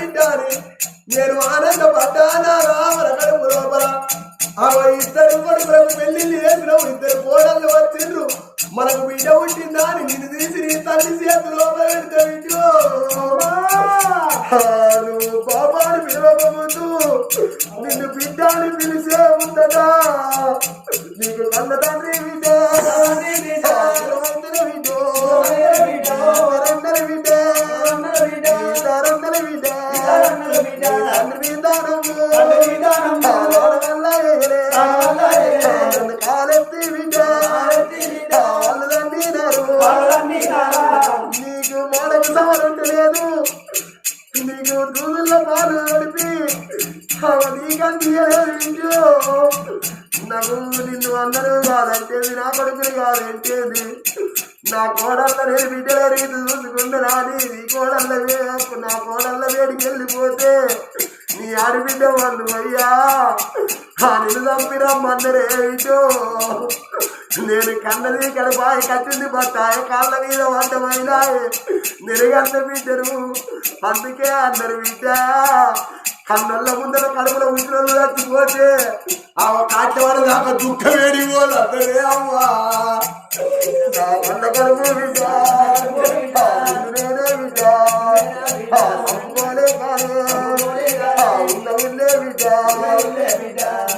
వింటాని నేను ఆనందపడ్డా నా రామల కడుపు లోపల. అవ ఇద్దరు కొడుకులకు పెళ్ళిళ్ళు చేసినావు ఇద్దరు కోడళ్ళు వచ్చిండ్రు. మనకు బిడ్డ పుట్టిందా అని నిన్ను తీసి నీ తల్లి చేతి లోపల పెడితే బిడ్డో పిలవకముందు నిన్ను బిడ్డ అని పిలిచే ఉందదా నీకు కన్న తండ్రి బిడ్డ కాలెత్తి బిడ్డ నీకు మాడకు సవరంట లేదు నీకు దూదుల్లో పాలు నడిపి నీకంతీయలేదు ఇంట్లో. నాకు నిన్ను అందరూ కాదంటేది నా కొడుకులు కాదంటేది నా కోడళ్ళనే బిడ్డల రీతి చూసుకుంటున్నా. రాని నీ కోడళ్ళ నా కోడళ్ళ వేడికి వెళ్ళిపోతే నీ ఆడబిడ్డ వాళ్ళు అయ్యా. ఆ నిన్ను చంపిరమ్మన్నరే ఇటో నేను కన్నది కడపాయి కట్టింది బత్తాయి కాళ్ళ మీద వంటమైనా నిరగంత బిడ్డను అందుకే అందరు బిడ్డ కన్నుల ముందర కడుపుల ఉంచిన చచ్చిపోతే ఆ కాటవాడు దాకా దుఃఖం వేడి అందరే అమ్మా కన్న కడుపు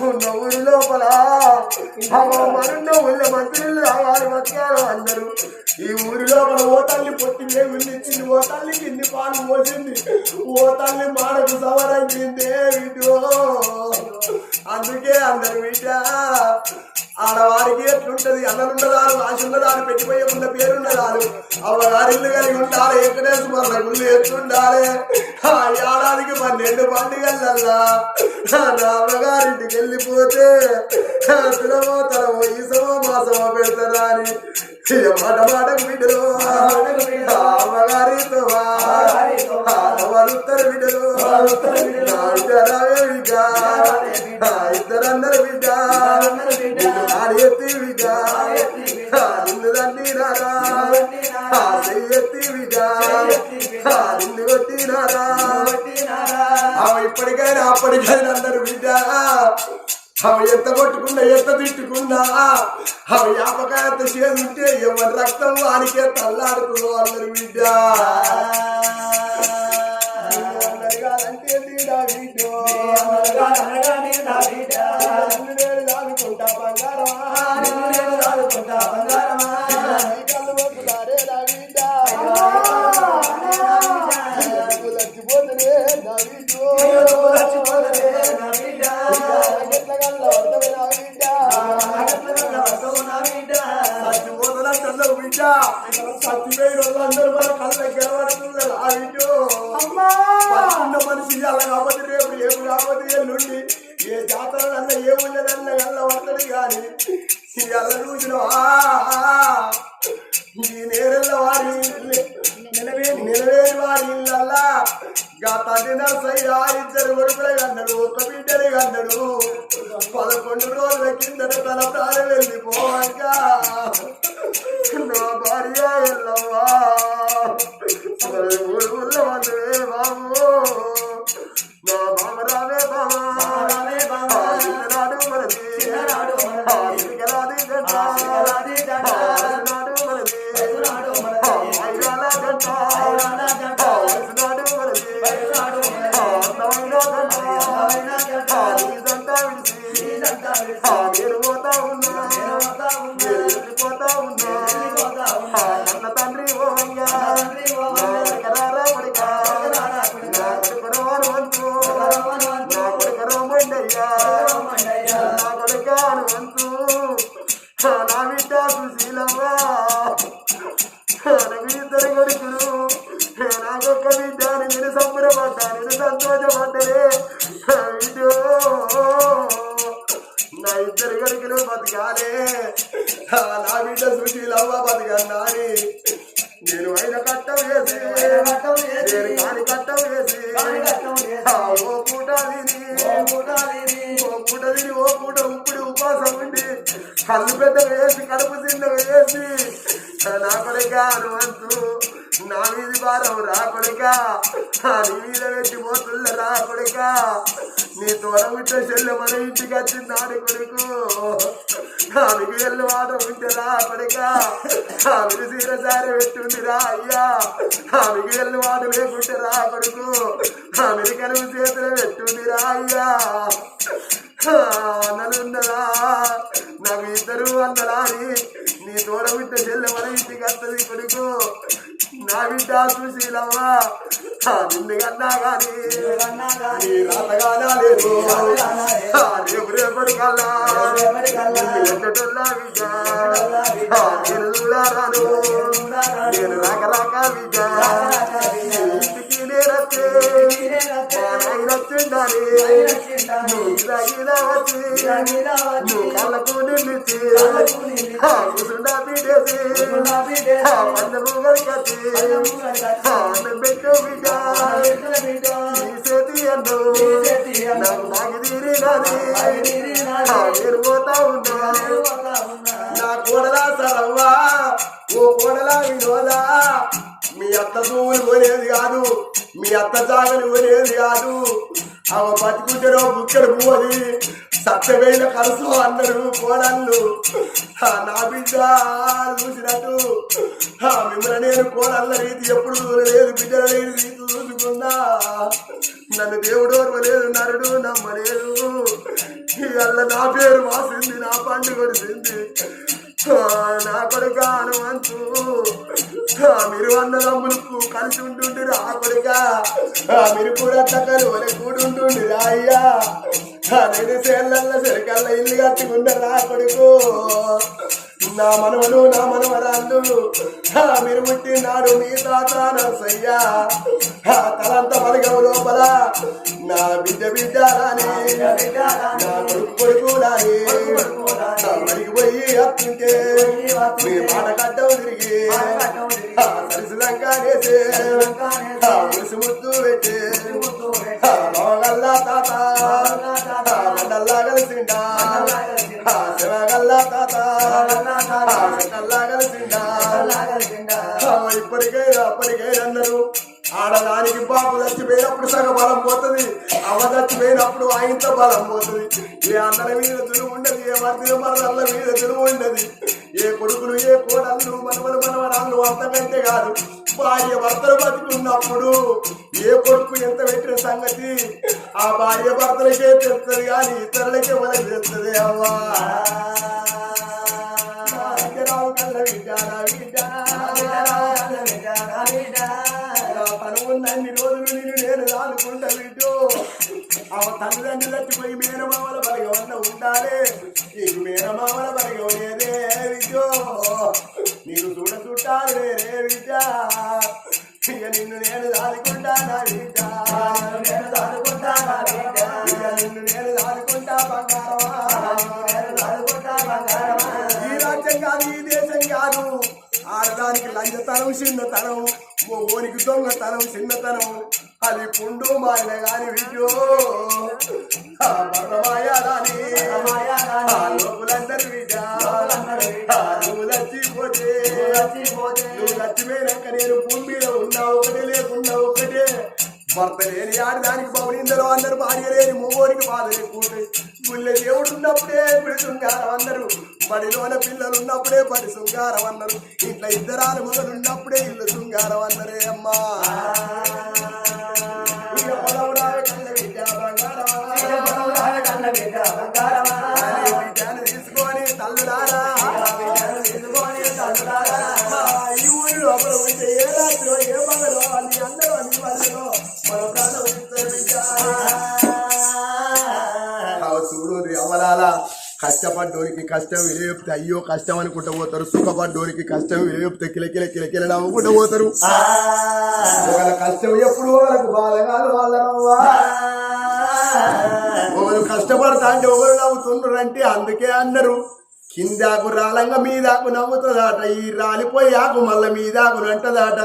ఉన్న ఊరి లోపల మరున్న ఊళ్ళో మంత్రులు వారి బతకాలు అందరూ ఈ ఊరిలో మన ఓ తల్లి పొట్టి వేగుండిచ్చింది ఓ తల్లి కింది పాలు పోసింది. ఓ తల్లి మాడకు సవరించిందే వీటో అందుకే అందరు వీట ఆడవారికి ఎట్లుంటది అన్నలుండదారు ఆశున్నదారు పెట్టిపోయే ఉన్న పేరున్నదారు అవ్వగారిల్లు కలిగి ఉండాలి వెంకటేశ్వర గుళ్ళు ఎట్లుండాలి? ఆ ఏడాదికి పన్నెండు పండుగలల్లా. అమ్మగారింటికి వెళ్ళిపోతే తినమో తనమో ఈసమో మాసమో పెడతారా అని మాట మాటకు బిడ్డలు అమ్మగారితో ఆ బిడ్డలు నా బిడ్డ నా బిడ్డ నిన్ను కాలు ఎత్తి ఎత్తి బిడ్డ నిన్ను కొట్టినారా ఆమె ఇప్పటికైనా అప్పటికైనా అందరు బిడ్డ అవి ఎంత కొట్టుకున్నా ఎంత తిట్టుకున్నా అవి యాపకాయత చేస్తుంటే ఎవరి రక్తం వారికే తల్లాడుతుందో అందరు బిడ్డ బంగారమా. కళ్ళు నా బిడ్డ. నువ్వు నా బిడ్డో. ఎట్ల కళ్ళ పడతావే నా బిడ్డ. చచ్చిపోతున్నట్టున్నావు బిడ్డ. చచ్చిపోయిన వాళ్ళందరూ మన కళ్ళ గెలవడుతున్నారు ఆ బిడ్డో. పట్టుకున్న మనిషి కాబట్టి రేపు రేపు కాబట్టి ఎల్లుండి ఏ జాతరలన్న ఏ ఊళ్ళనన్న ఎల్ల పడతాడు గాని ఈ అల్ల కొడుకరో హనుమంతు నా కొడుకరో మొండయ్యా పెద్ద వేసి కడుపు చిన్న వేసి నా కొడుక హనుమంతు నా మీది భారం రా కొడుక నీ మీద పెట్టి పోతుల్ల రా కొడుక నీ తోడ ఉంటే చెల్లె మన ఇంటికి వచ్చింది నాడు కొడుకు ఆమెకి వెళ్ళి వాడ ఉంటే రా కొడుక ఆమెకు సీరసారి పెట్టుంది రా అయ్యా ఆమెకి వెళ్ళి వాడు లేకుంటే రా కొడుకు ఆమెకి కలుగు చేతులు పెట్టుంది రా అయ్యా. నాకు ఇద్దరు అన్నలా అని నీ దూర బిడ్డ చెల్లె మన ఇంటికి వస్తుంది కొడుకు. నా బిడ్డ సుశీలమ్మా నిన్ను కన్నా గాని. నీ రాతగానా లేదు. రేపు రేపటి కల్లా. బిడ్డ నేను చూడాలను నేను రాక రాక బిడ్డ నాయన వచ్చిండాలి నువ్వు కళ్ళకు నిలిచి కూసుండా పెట్టు బిడ్డ. చేతి అన్ను. నాకు తీరినది. నేను పోతా ఉన్నా. నా కోడలా సరవ్వా. ఓ కోడలా వినోదా. మీ అత్త పువ్వులు కొనేది కాదు. మీ అత్త జాగలు కొనేది కాదు. ఆమె బతుకుంటారో బుక్కలు పువ్వది సత్యమైన కలుసు అందరు కోడళ్ళు. నా బిడ్డ చూసినట్టు. మిమ్మల్ని నేను కోడళ్ళ రీతి ఎప్పుడు చూడలేదు బిడ్డల లేని రీతి చూసుకున్నా. నన్ను దేవుడు ఓర్వలేదు నరుడు నమ్మలేదు. అల్ల నా పేరు మాసింది నా పండుగ కొడిసింది నా కొడుక హనుమంతు. మీరు మీరు అన్నదమ్ములకు కలిసి ఉంటుండ్రు రా కొడుక మీరు కూడా తగ్గలు కూడుంటుండ్రు రా అయ్యా. నేను సేళ్ళల్లో సరికల్ల ఇల్లు కట్టుకున్న రా కొడుకు. నా మనవలు నా మనవరాళ్ళు. హా, మీరు పుట్టినాడు మీ తాత నరసయ్య. తలంత బలగవు లోపల. నా బిడ్డ బిడ్డ రాని నా కొడుకు కొడుకు రాని బడికి పోయి అత్తుంటే మీ మాట కట్టవు తిరిగి సరిసిలంకానేసే హా, ముద్దు పెట్టి. హా, తాత. మండల్లా కలిసిండా. శివగల్లా తాత. కలిసిండా. ఇప్పటికైనా అప్పటికైనా ఆడదానికి బాబు చచ్చిపోయినప్పుడు సగ బలం పోతుంది అవ్వ చచ్చిపోయినప్పుడు ఆయనతో బలం పోతుంది. ఏ అన్నల మీద దురువు ఉండదు ఏ మధ్య మరదళ్ళ మీద దురువు ఉండదు. ఏ కొడుకులు ఏ కోడళ్ళు మనవలు మనవరాళ్ళు అంతకంటే కాదు భార్య భర్తలు బతుకున్నప్పుడు ఏ కొడుకు ఎంత పెట్టిన సంగతి ఆ భార్య భర్తలకే తెలుస్తుంది కానీ ఇతరులకే మనకు తెలుస్తుంది అవ్వా. అవ తల్లిదండ్రులు చచ్చిపోయి మేనమామల బలగవన్న ఉండాలి. నీకు మేనమామల బలగం విద్యో. నీకు చూడ చుట్టాలు వేరే విద్య. ఇక నిన్ను నేను దాదుకుంటా నా బిడ్డ నేను దాదుకుంటా నా బిడ్డ ఇక నిన్ను నేను దాదుకుంటా బంగారమా. నేను దాదుకుంటా బంగారమా ఈ రాజ్యం కాదు ఈ దేశం కాదు. ఆడదానికి లంచతనం చిన్నతనం ఓనికి దొంగతనం చిన్నతనం. అది పుండు మాయన గాని విజో. బర్రమాయాలని లోపులందరి విద్య నువ్వు లచ్చిపోతే నేను భూమి మీద ఉన్నా ఒకటే లేకున్నా ఒకటే. భర్త లేని ఆడదానికి పౌనిందరూ అందరు భార్య లేని మూగోనికి బాధ ఎక్కువ గుళ్ళె దేవుడు ఉన్నప్పుడే గుడి శృంగారం అందరు. బడిలోన పిల్లలు ఉన్నప్పుడే బడి శృంగారం అన్నారు ఇంట్లో ఇద్దరాలు మొదలు ఉన్నప్పుడే ఇల్లు శృంగారం అన్నరే అమ్మా. బంగారమా. అనే బిడ్డను తీసుకొని తల్లులారా. ఈ ఊరి లోపల ఉంటే ఏ రాత్రో ఏ పగలో అని అందరూ అని వాళ్ళలో మన ప్రాణం ఇస్తారు బిడ్డ. అవ చూడు అమలాల. కష్టపడ్డోనికి కష్టం విలయప్తే అయ్యో కష్టం అనుకుంటూ పోతారు. సుఖపడ్డోనికి కష్టం విలయప్తే కిలకిల కిలకిల నవ్వుకుంటూ పోతారు. కష్టం ఎప్పుడు వాళ్ళకు బాధగాలు వాళ్ళనవ్వా? నువ్వు కష్టపడతా అంటే ఎవరు నవ్వుతుండ్రు అంటే అందుకే అన్నారు. కిందాకు రాలంగా మీదాకు నవ్వుతుందాట ఈ రాలిపోయి ఆకు మళ్ళా మీదాకు అంటదాట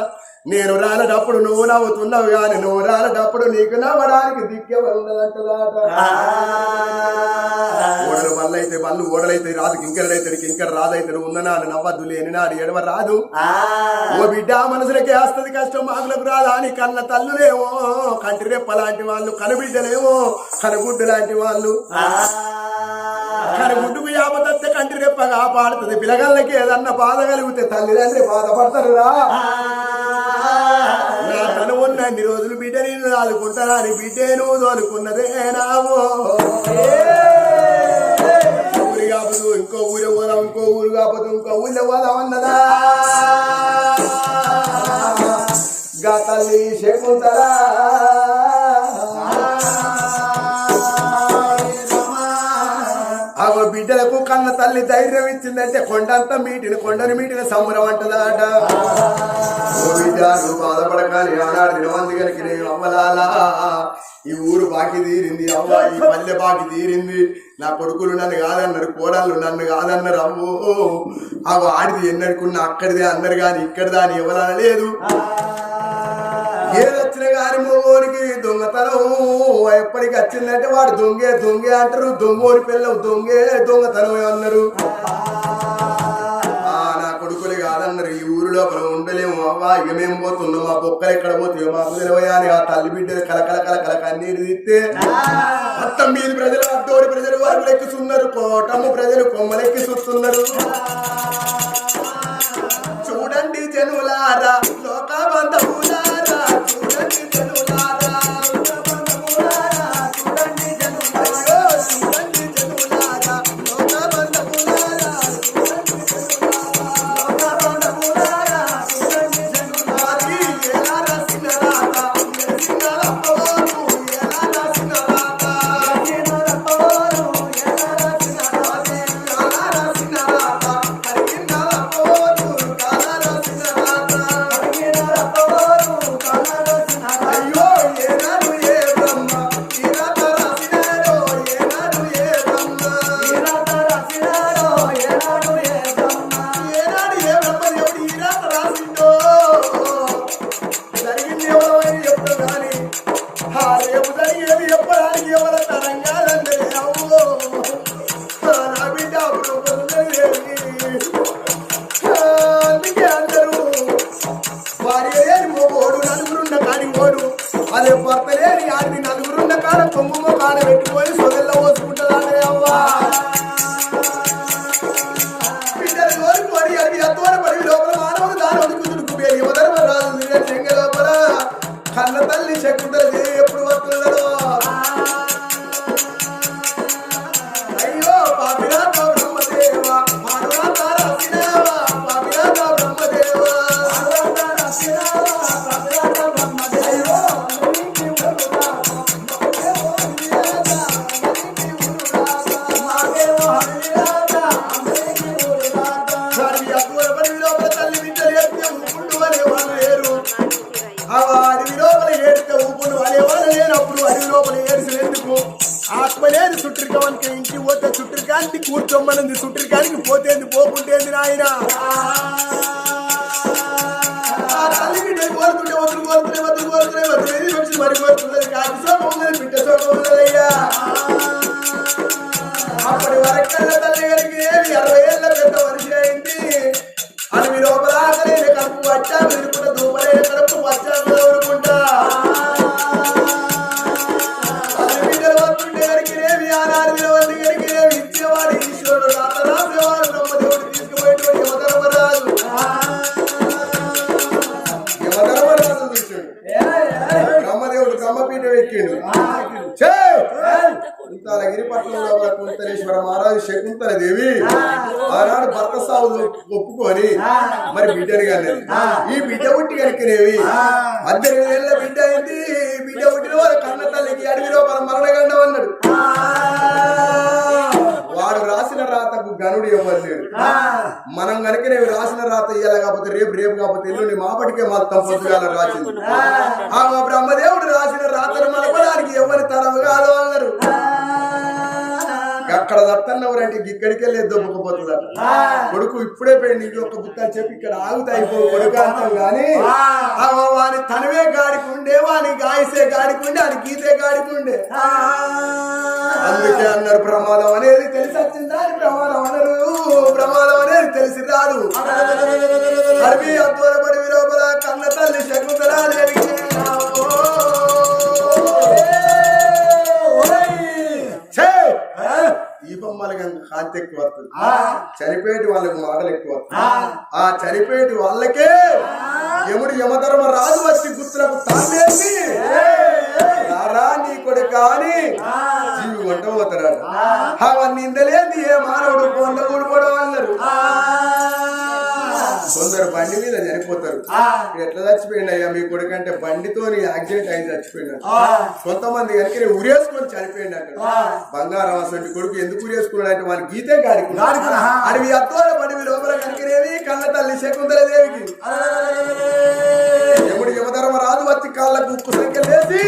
నేను రాలేటప్పుడు నువ్వు నవ్వుతున్నావు కానీ నువ్వు రాలేటప్పుడు నీకు నవ్వడానికి దిక్కెవరు ఉండదంటదాట. ఓడలు మళ్ళైతే మళ్ళు ఓడలైతే రాదు కింకరడైతే కింకర రాదైతే నువ్వు ఉన్న నాడు నవ్వద్దు లేని నాడు ఎడవ రాదు. ఓ బిడ్డ మనసులకే వస్తుంది కష్టం మాకులకు రాదా అని కన్న తల్లులేమో కంటి రెప్ప లాంటి వాళ్ళు కనుబిడ్డలేమో కనుగుడ్డు లాంటి వాళ్ళు. కనుగుడ్డుకు యాపతత్తే కంటి రెప్ప కాపాడుతుంది పిల్లగాళ్ళకి ఏదన్నా బాధ కలిగితే తల్లిదండ్రి బాధపడతారు రా తను రోజులు బిడ్డ నేను ఆదుకుంటారా అని బిడ్డే నువ్వు తోలుకున్నదే నావో. ఊరి కాపదు ఇంకో ఊరు పోదాం ఇంకో ఊరు కాపదు ఇంకో ఊళ్ళో పోదాం అన్నదా? గతల్లి శకుంతలా కన్న తల్లి ధైర్యం ఇచ్చిందంటే కొండంతా మీటిన కొండని మీటిన సంబరం అంటదాట. బాధపడగానే ఆనాడు దినవంతి కనుక నేను అవ్వలాలా. ఈ ఊరు బాకి తీరింది అవ్వ ఈ పల్లె బాకి తీరింది. నా కొడుకులు నన్ను కాదన్నారు కోడళ్ళు నన్ను కాదన్నారు అమ్మో అవి ఆడిది ఎన్నడుకున్న అక్కడిదే అందరు కానీ ఇక్కడిదా అని ఎవరన లేదు ఏదొచ్చిన గాని మోగోనికి దొంగతనం ఎప్పటికి వచ్చిందంటే వాడు దొంగే దొంగే అంటారు. దొంగోని పిల్ల దొంగే దొంగతనం అన్నారు. ఆ, నా కొడుకులు కాదన్నారు. ఈ ఊరు లోపల ఉండలేము అవ్వా. ఇక మేము పోతున్నాం. మా బొక్కలు ఎక్కడ పోతాయో మాకు తెలివయా అని ఆ తల్లి బిడ్డలు కలకల కలకల కన్నీరు తీస్తే మొత్తం మీది ప్రజలు అడ్డోడి ప్రజలు వారు ఎక్కుతున్నారు కోటమ్మ ప్రజలు కొమ్మలెక్కి చూస్తున్నారు చూడండి జనులారా లోక ఈ బిడ్డ పుట్టి కనుకనేవి పద్దెనిమిది ఏళ్ళ బిడ్డ అయింది. ఈ బిడ్డ పుట్టిన వారు కన్న తల్లికి అడవిలో మన మరణగండం అన్నాడు. వాడు రాసిన రాతకు గనుడు ఎవరు? లేడు మనం కనుక రాసిన రాత ఇయ్యాల కాకపోతే రేపు రేపు కాకపోతే ఎల్లుండి మాపటికే మొత్తం పొద్దుగాల రాసింది. అక్కడ దత్తన్నవరంటే ఇక్కడికి వెళ్ళే కొడుకు ఇప్పుడే పోయి నీకు ఒక బుత్త అని చెప్పి ఇక్కడ ఆగుతాయి కొడుకు అంటాం గాని వాని తనవే గాడికి ఉండే వాని గాయసే గాడికి ఉండే వాని గీతే గాడికి ఉండే. అందుకే అన్నారు ప్రమాదం అనేది తెలిసి వచ్చిందా అని ప్రమాదం అనరు. ప్రమాదం అనేది తెలిసి రాదు. అడవి అద్వరపడి విలోపల కన్న తల్లి శకుంతలా! దీపం వాళ్ళకి కాంతి ఎక్కువ వస్తుంది. చనిపోయేటి వాళ్ళకి మాటలు ఎక్కువ. ఆ. చనిపోయేటి వాళ్ళకే యముడు యమధర్మ రాజు వచ్చి గుర్తులకు రారా నీ కొడుక అని జీవి వంట పోతాడు అవన్నీ ఇందలేంది ఏ మానవుడు కొండ కూడిపోవడం అన్నారు. కొందరు బండి మీద చనిపోతారు. ఎట్లా చచ్చిపోయింది అయ్యా? మీ కొడుకు అంటే బండితోని యాక్సిడెంట్ అయి చచ్చిపోయినాడు. కొంతమంది కనుక ఉరేసుకొని చనిపోయింది అక్కడ. బంగారం అసలు కొడుకు ఎందుకు ఉరేసుకున్నాడు అంటే వాని గీతే గాడికి అడవి అత్తోల బండి లోపల కనికిరేవి కన్న తల్లి శకుంతల దేవికి ఎముడు యమధర్మరాజు వచ్చి కాళ్ళకు ఉప్పు సంఖ్య లేచి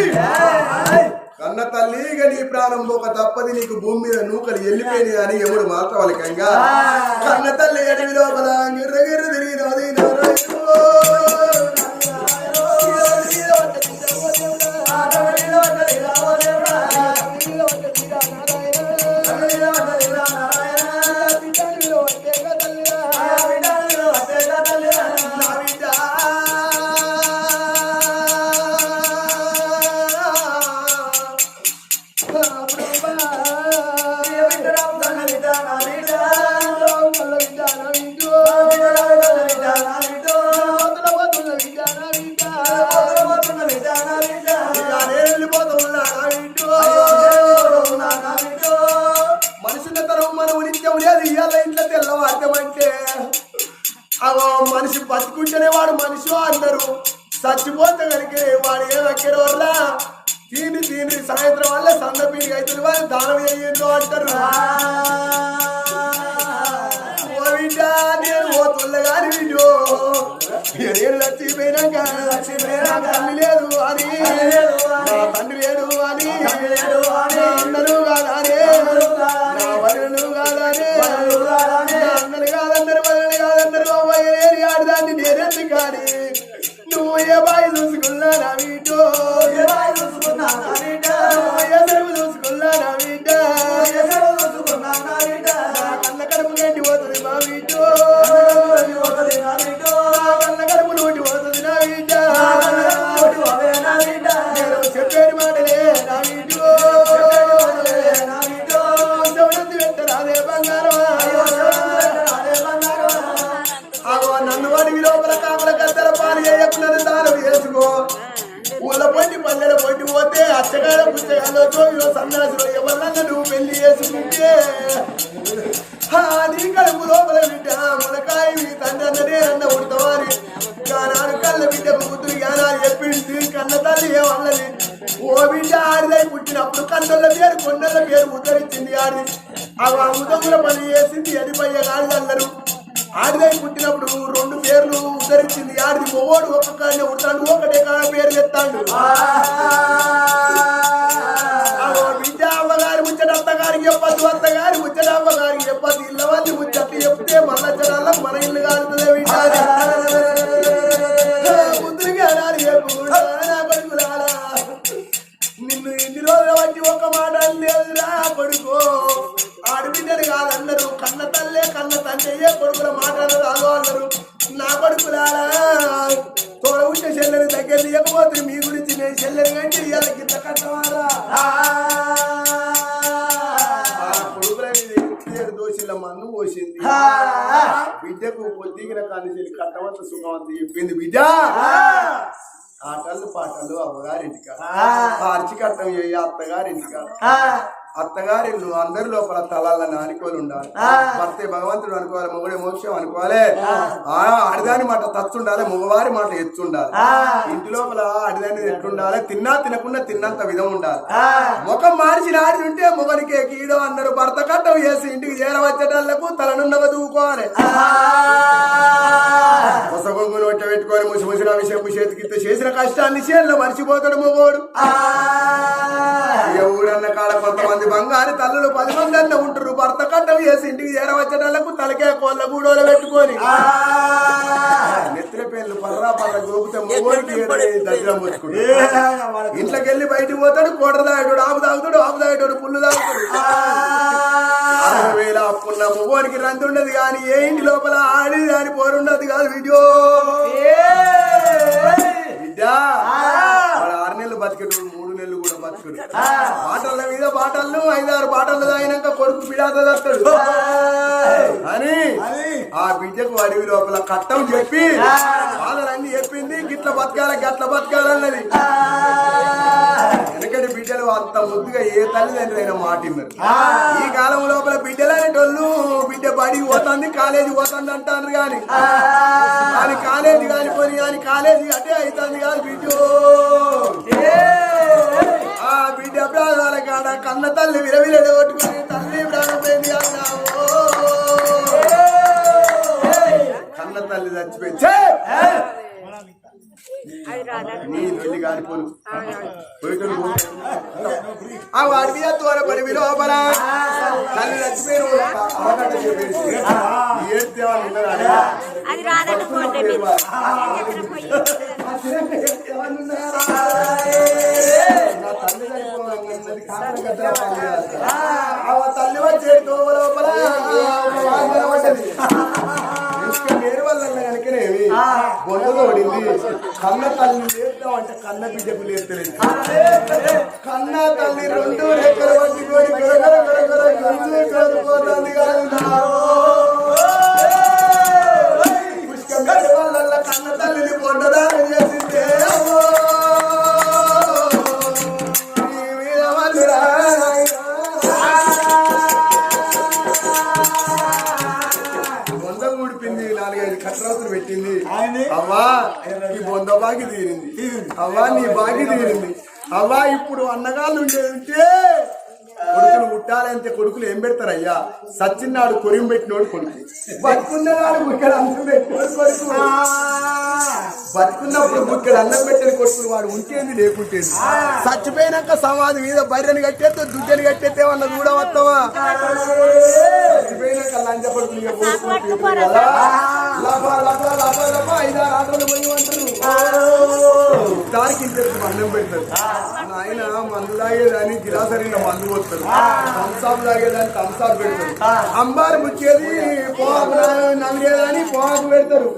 కన్న తల్లి ఇక నీ ప్రాణం పోక తప్పది నీకు భూమి మీద నూకలు వెళ్ళిపోయినాయి అని ఎముడు మాత్రవలకంగా కన్న తల్లి అడవి లోపల గిర్ర గిర్ర తిరిగినది అని ఓ బిడ్డ ఆడిదై పుట్టినప్పుడు కన్నల పేరు కొండల పేరు ఉద్ధరించింది ఆడి ఆ ఉదముల పని చేసింది ఎడిపయ్య గాడిదల్లరు. ఆడిదై పుట్టినప్పుడు రెండు పేర్లు ఉద్ధరించింది ఆడిది. మొగోడు ఒక్కొక్కనే ఉంటాడు ఒకటే కాడ పేరు తెస్తాడు బిడ్డ అవ్వగారి ముచ్చట అత్తగారికి చెప్పద్దు అత్తగారి ముచ్చట అమ్మగారికి చెప్పద్దు. ఇళ్ళ వాళ్ళి ముచ్చట చెప్తే మళ్ళా జనాల మన ఇల్లు కాలుతుంది బిడ్డ ముద్దుగా రోజులు బట్టి ఒక మాట లేదురా కొడుకు. ఆడబిడ్డలు కాదన్నారు కన్న తల్లే కన్న తండ్రియే కొడుకుల మాట రాదు అన్నారు. నా కొడుకులారా తోడ ఉంటే చెల్లెని దగ్గర తీయకపోతే మీ గురించి నేను చెల్లెని కంటే ఇవాళ గిట్ట కట్టవారా దోషిల మన్ను పోసింది. బిడ్డకు పొద్దుగిన కానీ చెల్లి కట్టవంత సుఖవంత చెప్పింది బిడ్డ. ఆటలు పాటలు అమ్మగారింటికాడ. అరిచి కట్టం అత్తగారింటికాడ. అత్తగారిల్లు అందరి లోపల తలాలని అనుకోని ఉండాలి. భర్తే భగవంతుడు అనుకోవాలి మొగుడే మోక్షం అనుకోవాలి. ఆ. ఆడిదాని మాట తచ్చుండాలి మగవారి మాట ఎత్తుండాలి ఇంటి లోపల ఆడిదాని ఎట్లుండాలి? తిన్నా తినకుండా తిన్నంత విధం ఉండాలి. ముఖం మార్చి నాడి ఉంటే మొగనికి కీడో అన్నారు భర్త కట్టం చేసి ఇంటికి చేరవచ్చేటళ్ళకు తలనున్నవ దూకోవాలి కొస గొంగును ఒట్ట పెట్టుకొని ముసి ముసిన విషయం చేతికిస్తే చేసిన కష్టాన్ని చేనులో మర్చిపోతాడు మొగోడు. ఊరన్న కాడ కొంతమంది బంగారు తల్లులు పది మంది అన్న ఉంటారు భర్త కట్టం చేసి ఇంటికి చేరవచ్చటలకు తలకే కోళ్ళ గూడోలు పెట్టుకొని. నెత్తిన పేర్లు పర్రా పర్ర గోపితే ఇంట్లోకి వెళ్ళి బయటికి పోతాడు కోట తాగుతాడు ఆపు తాగుతాడు ఆపు తాగుతాడు పుల్లు తాగుతాడు. వేల అప్పున్న మొగోనికి రంది ఉండదు కానీ ఏ ఇంటి లోపల ఆడి దాని పోరుండదు కాదు వీడియో. వాడు ఆరు నెలలు బతికేటోడు బతుకుడు బాటల మీద బాటలను ఐదారు బాటలు తాగినాక కొడుకు పిడాత తస్తాడు అని ఆ బిడ్డకు అడవి లోపల కట్టం చెప్పి బాధలన్నీ చెప్పింది గిట్ల బతకాల గట్ల బతకాలన్నది వెనకటి బిడ్డలు అంత ముద్దుగా ఏ తల్లిదండ్రులు అయినా మాటిన్నారు ఈ కాలం లోపల బిడ్డలు అనేటోళ్ళు బిడ్డ బడికి పోతుంది కాలేజీ పోతుంది అంటారు కానీ కాలేజీ కాని పోని కానీ కాలేజీ అటే అవుతుంది కాదు బిడ్డ. కన్న తల్లి విరవిరడ కొట్టుకుని తల్లి ప్రాణం పోయింది అన్నావు కన్న తల్లి చచ్చిపోయింది! నీ వెళ్ళి కాలిపోను పోయేటోళ్ళు పో. ఆ వాడి మీద తోరపడి లోపల తల్లి చచ్చిపోయిన? అది నా తల్లి వచ్చే లోపల నీరు వల్ల కనుకనేమి బొందలో పడింది కన్న తల్లి లేద్దాం అంటే కన్న బిడ్డకు లేస్తలేదు కన్న తల్లి రెండు రెక్కలు సచ్చిన్నాడు కొరిం పెట్టినోడు కొడుకు. బతుకున్నవాడు బుక్కడు అన్నం పెట్టినోడు కొడుకు. బతుకున్నప్పుడు బుక్కడు అన్నం పెట్టిన కొడుకులు వాడు ఉంటేంది లేకుంటేంది. చచ్చిపోయినాక సమాధి మీద బర్రెని కట్టేస్తే దుడ్డని కట్టేస్తే అన్న కూడా వస్తావా? చచ్చిపోయినాక లంచ కొడుకులు ఇక పోసుకుంటూ కదా. లఫా, లఫా, లఫా, లఫా, ఐదారు ఆటలు పోయి అంటారు దానికి ఇంత అన్నం పెడతారు. ఆయన మందు తాగేదాన్ని గిలాసరిన మందు పోతారు కంసాపు తాగేదాన్ని కంసాపు పెడతారు. అంబారు ముచ్చేది పోహాకు నలిగేదాన్ని పోహాకు పెడతారు.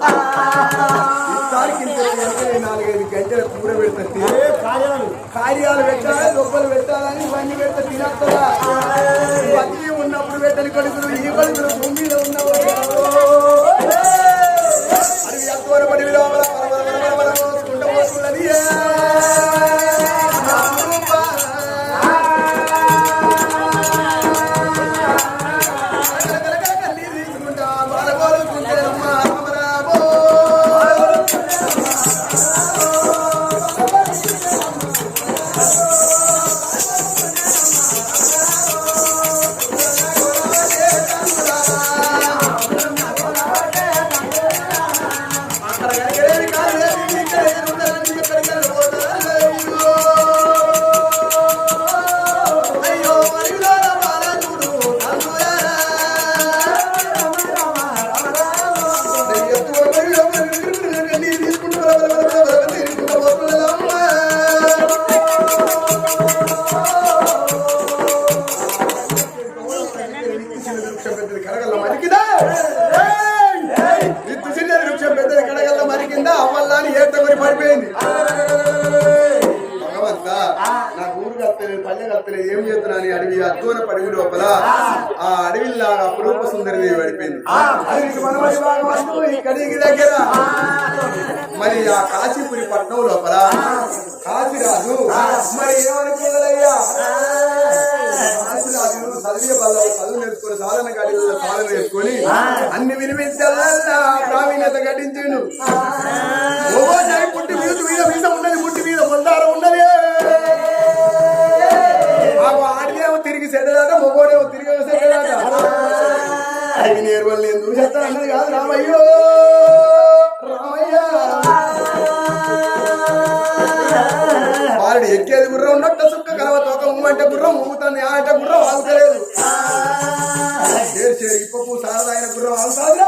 దానికి ఇంత పెడితే నాలుగైదు గంటల కూర పెడతారు. కార్యాలు. పెట్టాలి గొప్పలు పెట్టాలని ఇవన్నీ పెడతా తినత్తదా? బతికి ఉన్నప్పుడు పెట్టని కొడుకులు ఈ కొడుకులు భూమి మీద ఉన్నవాడు. పడిపోయింది. దగ్గర. మరి ఆ కాశీపురి పట్నం లోపల కాశీరాజు మరి ఏమనుకున్నదయ్యా కాశీరాజు చదివే బల్ల చదువు నేర్చుకొని సాధన గాడిలో సాధన నేర్చుకొని అన్ని వినిపించాలన్నా ప్రావీణ్యత గడించిండు. పుట్టి మీద మీద మీద ఉన్నది పుట్టి మీద మందారం ఉన్నది. ఆడిదేమో తిరిగి సెడ్డదాట మొగోడేమో తిరిగి అది నేను వాళ్ళు నేను చూసేస్తాను అన్నది కాదు రామయ్యో! రామయ్య! వారిని ఎక్కేది గుర్రం ఉన్నట్టు సుక్క కలవ ఒక ఉమ్మంటే గుర్రం ఊగుతుంది ఆ అంటే గుర్రం ఆగుతలేదు. చేరి చేరి ఇప్పపు సారదాయన గుర్రం ఆగుతాది